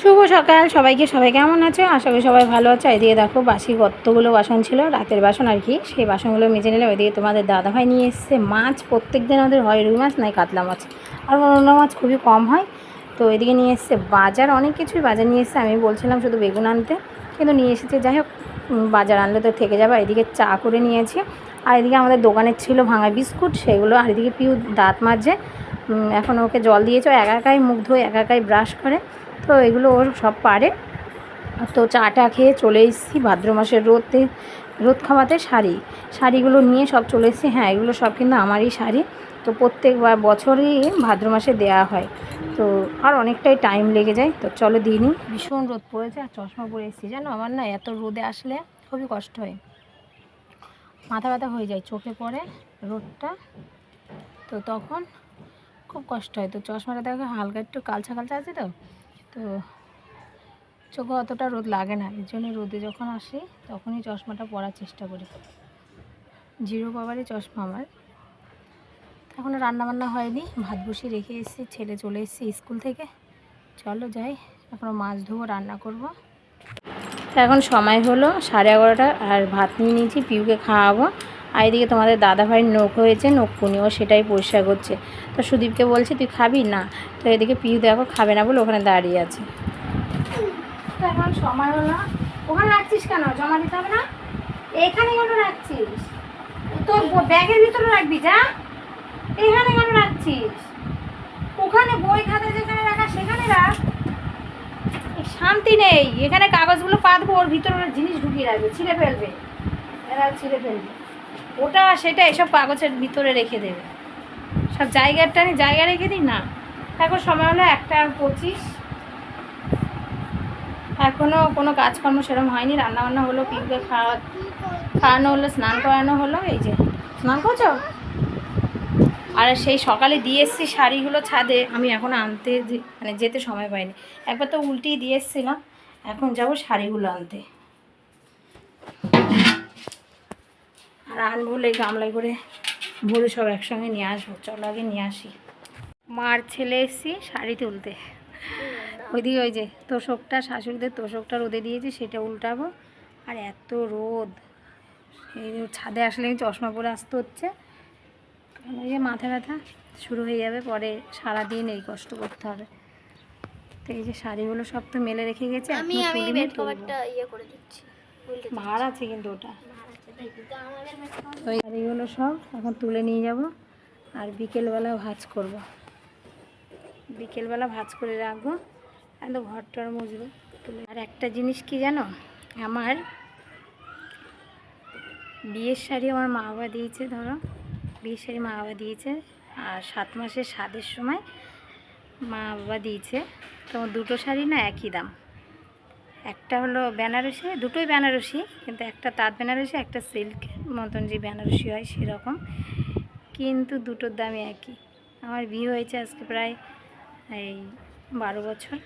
শুভ সকাল। সবাইকে, সবাই কেমন আছে? আশা করি সবাই ভালো আছে। এদিকে দেখো, বাসি কতগুলো বাসন ছিল, রাতের বাসন আর কি। সেই বাসনগুলো মেজে নিলাম। ওইদিকে তোমাদের দাদাভাই নিয়ে এসছে মাছ। প্রত্যেক দিন আমাদের হয় রুই মাছ নয় কাতলা মাছ। আর অন্য মাছ খুবই কম হয়। তো এদিকে নিয়ে এসছে বাজার। অনেক কিছুই বাজার নিয়ে এসছে। আমি বলছিলাম শুধু বেগুন আনতে। কিন্তু নিয়ে এসেছে, যাই হোক বাজার আনলে তো থেকে যাবে। এদিকে চা করে নিয়েছি। আর এদিকে আমাদের দোকানের ছিল ভাঙা বিস্কুট। সেগুলো আর এদিকে পিউ দাঁত মাজে। এখন ওকে জল দিয়েছে। একা একাই মুখ ধোয় একা একাই ব্রাশ করে। তো এগুলো ওর সব পারে। তো চাটা খেয়ে চলে এসেছি ভাদ্র মাসের রোদে, রোদ খাওয়াতে শাড়ি। শাড়িগুলো নিয়ে সব চলে এসেছি। হ্যাঁ এগুলো সব কিন্তু আমারই শাড়ি। তো প্রত্যেকবার বছরই ভাদ্র মাসে দেওয়া হয়। তো আর অনেকটাই টাইম লেগে যায়। তো চলো দিই দিইনি ভীষণ রোদ পড়েছে আর চশমা পরে এসেছি। জানো, আমার না এত রোদে আসলে খুবই কষ্ট হয়। মাথা ব্যথা হয়ে যায়, চোখে পড়ে রোদটা। তো তখন খুব কষ্ট হয়। তো চশমাটা দেখো হালকা, একটু কালচা কালচা আছে তো? তো চোখে অতটা রোদ লাগে না, এর জন্য রোদে যখন আসি তখনই চশমাটা পরার চেষ্টা করি। জিরো পাওয়ারই চশমা আমার। এখনও রান্নাবান্না হয়নি, ভাত বসিয়ে রেখে এসেছি, ছেলে চলে এসেছি স্কুল থেকে। চলো যাই এখনও মাছ ধোবো, রান্না করব। এখন সময় হলো সাড়ে এগারোটা, আর ভাত নিয়ে নিয়েছি, পিউকে খাওয়াবো। আর এদিকে তোমাদের দাদাভাইয়ের নখ হয়েছে, নখ কুনিও সেটাই পরিষ্কার করছে। তো সুদীপকে বলছে, তুই খাবি? না। তো এদিকে পিউ দেখো খাবে না বলে ওখানে দাঁড়িয়ে আছে। এখন সময় হলো ওখানে রাখছিস কেন? জমা দিতে হবে না? এখানে কেন রাখছিস? তোর ব্যাগের ভিতরে রাখবি যা। এখানে কেন রাখছিস? ওখানে বই খাতা যেখানে রাখা সেখানে রাখ। শান্তি নেই। এখানে কাগজগুলো পাতবো ওর ভিতরে ওরা জিনিস ঢুকিয়ে রাখবে, ছিঁড়ে ফেলবে। এরা ছিঁড়ে ফেলবে। ওটা সেটা এসব কাগজের ভিতরে রেখে দেবে। সব জায়গার টানি জায়গা রেখে দিই? না। এখন সময় হলো একটা পঁচিশ। এখনও কোনো কাজকর্ম সেরকম হয়নি। রান্নাবান্না হলো, পিঁপড়ে খাওয়া, খাওয়ানো হলো, স্নান করানো হলো, এই যে। স্নান করছ? আর সেই সকালে দিয়ে এসেছি শাড়িগুলো ছাদে। আমি এখন আনতে মানে যেতে সময় পাইনি। একবার তো উল্টেই দিয়ে এসেছিলাম। এখন যাব শাড়িগুলো আনতে। আনব হলে গামলায় করে ভরে সব একসঙ্গে নিয়ে আসব। চলো আগে নিয়ে আসি। মার ছেলে এসেছি শাড়ি তুলতে। ওইদিকে ওই যে তোষকটা শাশুড়িদের তোষকটা রোদে দিয়েছি সেটা উল্টাবো। আর এত রোদ। এই যে ছাদে আসলে আমি চশমা পরে আসতে হচ্ছে। ওই যে মাথা ব্যথা শুরু হয়ে যাবে পরে সারাদিন এই কষ্ট করতে হবে। তো এই যে শাড়িগুলো সব তো মেলে রেখে গেছে আমি এখনও আমি বেড কভারটা ইয়ে করে দিচ্ছি। ভার আছে কিন্তু ওটা। তো এই শাড়িগুলো সব এখন তুলে নিয়ে যাব আর বিকেলবেলা ভাজ করব। বিকেলবেলা ভাজ করে রাখব। একদম ঘরটার মুছবো তুলে আর একটা জিনিস কি জানো? আমার বিয়ের শাড়ি আমার মা বাবা দিয়েছে, ধরো। বিয়ের শাড়ি মা বাবা দিয়েছে। আর সাত মাসের স্বাদের সময় মা বাবা দিয়েছে। তো দুটো শাড়ি না একই দাম। একটা হলো বেনারসি, দুটোই বেনারসি, কিন্তু একটা তাঁত বেনারসি, একটা সিল্ক মতন যে বেনারসি হয় সেরকম। কিন্তু দুটোর দামই একই। আমার বিয়ে হয়েছে আজকে প্রায়, এই বারো বছর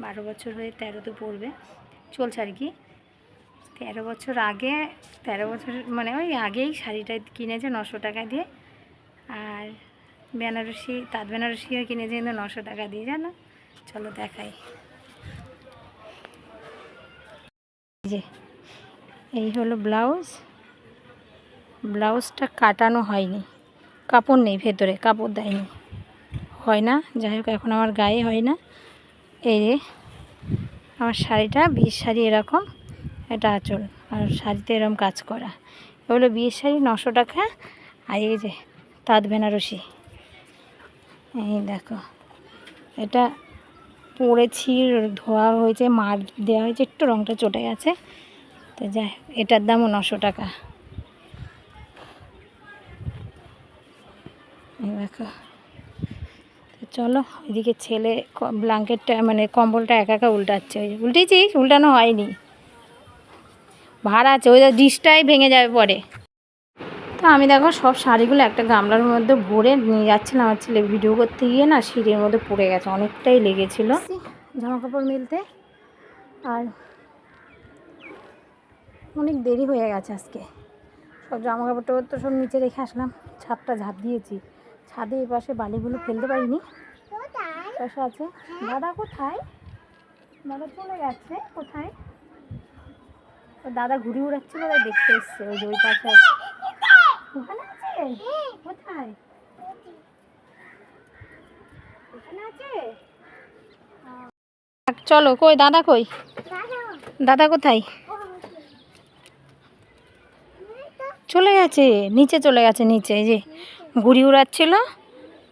বারো বছর হয়ে তেরোতে পড়বে, চলছে আর কি। তেরো বছর আগে, তেরো বছর মানে ওই আগেই শাড়িটা কিনেছে নশো টাকা দিয়ে, আর বেনারসি, তাঁত বেনারসিও কিনেছে কিন্তু নশো টাকা দিয়ে, জানো? চলো দেখাই। যে এই হলো ব্লাউজ। ব্লাউজটা কাটানো হয়নি, কাপড় নেই ভেতরে, কাপড় দেয়নি। হয় না, যাই হোক, এখন আমার গায়ে হয় না। এই যে, আমার শাড়িটা, বিয়ের শাড়ি এরকম, এটা আঁচল, আর শাড়িতে এরকম কাজ করা। এগুলো বিয়ের শাড়ি, নশো টাকা, আর এই যে, তাঁত বেনারসি। এই দেখো, এটা পরেছি ধোয়া হয়েছে, মার দেওয়া হয়েছে, একটু রঙটা চটে গেছে। তো যাই এটার দামও নশো টাকা। দেখো। চলো, এদিকে ছেলে ব্ল্যাঙ্কেটটা মানে কম্বলটা একা একা উল্টাচ্ছে। ওই যে উল্টেছিস উল্টানো হয়নি। ভাড়া আছে, ওই ডিশটাই ভেঙে যাবে পরে। তো আমি দেখো সব শাড়িগুলো একটা গামলার মধ্যে ভরে নিয়ে যাচ্ছিলাম। আমার ছেলে ভিডিও করতে গিয়ে না সিঁড়ির মধ্যে পড়ে গেছে, অনেকটাই লেগেছিলো। জামা কাপড় মিলতে। আর অনেক দেরি হয়ে গেছে আজকে। সব জামা কাপড় তো সব নিচে রেখে আসলাম, ছাদটা ঝাঁপ দিয়েছি। ছাদে এই পাশে বালিগুলো ফেলতে পারিনি। পাশে আছে, দাদা কোথায়? দাদা চলে গেছে, কোথায়? দাদা ঘুরে উড়াচ্ছিল, তাই দেখতে এসছে, ওই যে ওই পাশে আছে। ওখানে আছে? কোথায়? ওখানে আছে? চলো কই দাদা কই? দাদা। কোথায়? চলে গেছে নিচে চলে গেছে নিচে এই যে ঘুড়ি উড়াচ্ছিল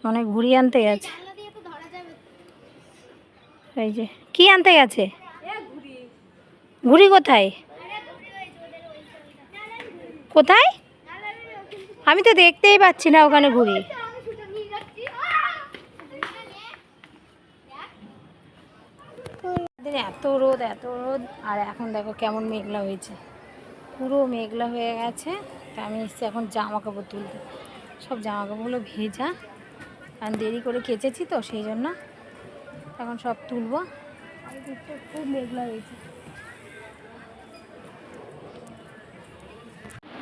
মানে ঘুড়ি আনতে গেছে। এই যে কি আনতে গেছে? ঘুড়ি। কোথায়? কোথায়? আমি তো দেখতেই পাচ্ছি না ওখানে দিন এত রোদ এত রোদ আর এখন দেখো কেমন মেঘলা হয়েছে। পুরো মেঘলা হয়ে গেছে তা আমি এসছি এখন জামা কাপড় তুলতে। সব জামা কাপড়গুলো ভেজা কারণ দেরি করে কেচেছি তো সেই জন্য। এখন সব তুলবো। খুব মেঘলা হয়েছে।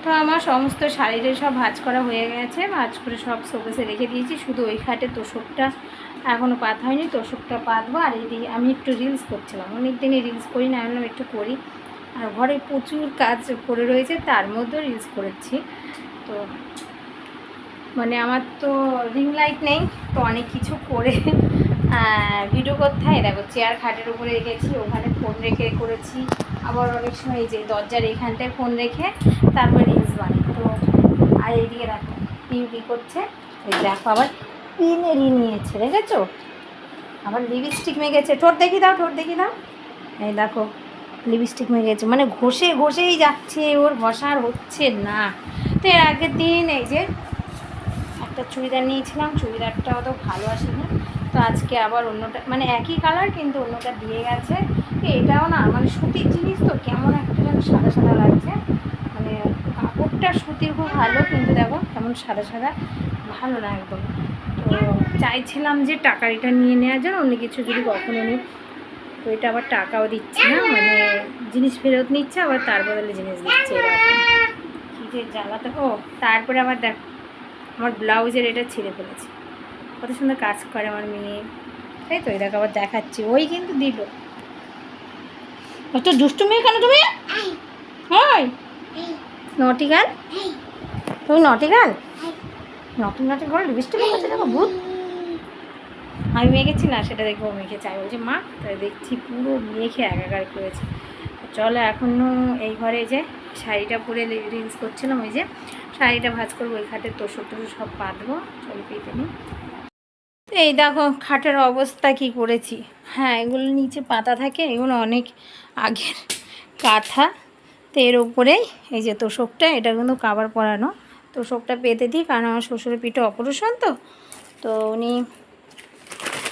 তো আমার সমস্ত শাড়িতে সব ভাজ করা হয়ে গেছে। ভাজ করে সব শোকেসে রেখে দিয়েছি। শুধু ওই খাটে তোষকটা এখনও পাত হয়নি। তোষকটা পাতবো। আর এদিকে আমি একটু রিলস করছিলাম। অনেক দিনই রিলস করি না, আমি একটু করি। আর ঘরে প্রচুর কাজ পড়ে রয়েছে, তার মধ্যেও রিলস করেছি। তো মানে আমার তো রিং লাইট নেই, তো অনেক কিছু করে ভিডিও করতে হয়। দেখো চেয়ার খাটের উপরে রেখেছি, ওখানে ফোন রেখে করেছি। আবার অনেক সময় এই যে দরজার এখানটায় ফোন রেখে তারপর রিলস বানাই। তো আর এইদিকে দেখো পিউ কী করছে? এই দেখো, আবার পিনে ঋণ নিয়েছে, দেখেছ? আবার লিপস্টিক মেখেছে। ঠোঁট দেখি দাও, ঠোঁট দেখি দাও। এই দেখো লিপস্টিক মেখেছে। মানে ঘষে ঘষেই যাচ্ছে, ওর ঘষার হচ্ছে না। তো এর আগের দিন এই যে একটা চুড়িদার নিয়েছিলাম, চুড়িদারটা অত ভালো আসেনি। তো আজকে আবার অন্যটা মানে একই কালার কিন্তু অন্যটা দিয়ে গেছে। তো এটাও না মানে সুতির জিনিস তো কেমন একটা যেন সাদা সাদা লাগছে। মানে কাপড়টা সুতির খুব ভালো, কিন্তু দেখো কেমন সাদা সাদা, ভালো না একদম। তো চাইছিলাম যে টাকা এটা নিয়ে নেওয়ার জন্য, অন্য কিছু যদি কখনো নিই, তো এটা আবার টাকাও দিচ্ছে না মানে জিনিস ফেরত নিচ্ছে, আবার তার বদলে জিনিস দিচ্ছে এরকম। কী যে জ্বালাতে ও, তারপরে আবার দেখ, আমার ব্লাউজের এটা ছিঁড়ে ফেলেছে। কত সুন্দর কাজ করে আমার মেয়ে। তাই তো এটাকে আবার দেখাচ্ছি। ওই কিন্তু দিল। তো দুষ্টু মেয়ে কেন তুমি? হয় নটি গাল তুমি নটি গাল নটি নটি করে লিপস্টিক আছে দেখো ভূত। আমি মেখেছি না সেটা দেখব মেখেছে চাই। বলছি মা তাই দেখছি পুরো মেখে একাকার করেছে। চলো এখনও এই ঘরে যে শাড়িটা পরে রিলস করছিলাম ওই যে শাড়িটা ভাজ করব ওই খাটের তোষক টোষক সব পাতবো চলো পেতে নিই। এই দেখো, খাটের অবস্থা কি করেছি? হ্যাঁ এগুলো নিচে পাতা থাকে, এগুলো অনেক আগের কাঁথা। তো এর উপরেই এই যে তোষকটা, এটা কিন্তু কাবার পরানো। তোষকটা পেতে দিই, কারণ আমার শ্বশুরের পিঠে অপারেশন তো। তো উনি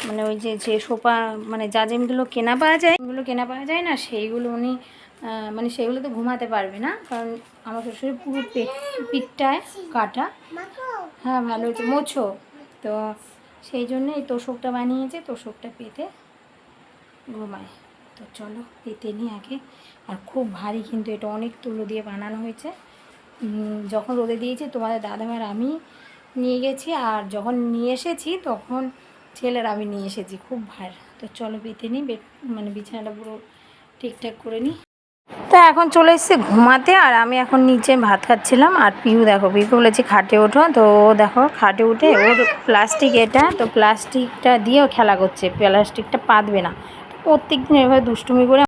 মানে ওই যে যে সোফা মানে জাজিমগুলো কেনা পাওয়া যায় এগুলো কেনা পাওয়া যায় না, সেইগুলো উনি মানে সেগুলো তো ঘুমাতে পারবে না, কারণ আমার শ্বশুরের পুরো পিঠটায় কাটা। হ্যাঁ ভালো হয়েছে মোছো। তো সেই জন্য এই তোষকটা বানিয়েছে, তোষকটা পেতে ঘুমায়। তো চলো পেতে নিই আগে। আর খুব ভারী কিন্তু এটা, অনেক তুলো দিয়ে বানানো হয়েছে। যখন রোদে দিয়েছি, তোমাদের দাদাভাইয়ের আমি নিয়ে গেছি, আর যখন নিয়ে এসেছি, তখন ছেলের আমি নিয়ে এসেছি, খুব ভার। তো চলো পেতে নিই মানে বিছানাটা পুরো ঠিকঠাক করে নিই। তো এখন চলে এসেছে ঘুমাতে আর আমি এখন নিচে ভাত খাচ্ছিলাম আর পিউ দেখো পিউকে বলেছি খাটে ওঠো। তো ও দেখো খাটে উঠে ওর প্লাস্টিক এটা, তো প্লাস্টিকটা দিয়েও খেলা করছে। প্লাস্টিকটা পাতবে না। প্রত্যেক দিন এভাবে দুষ্টুমি করে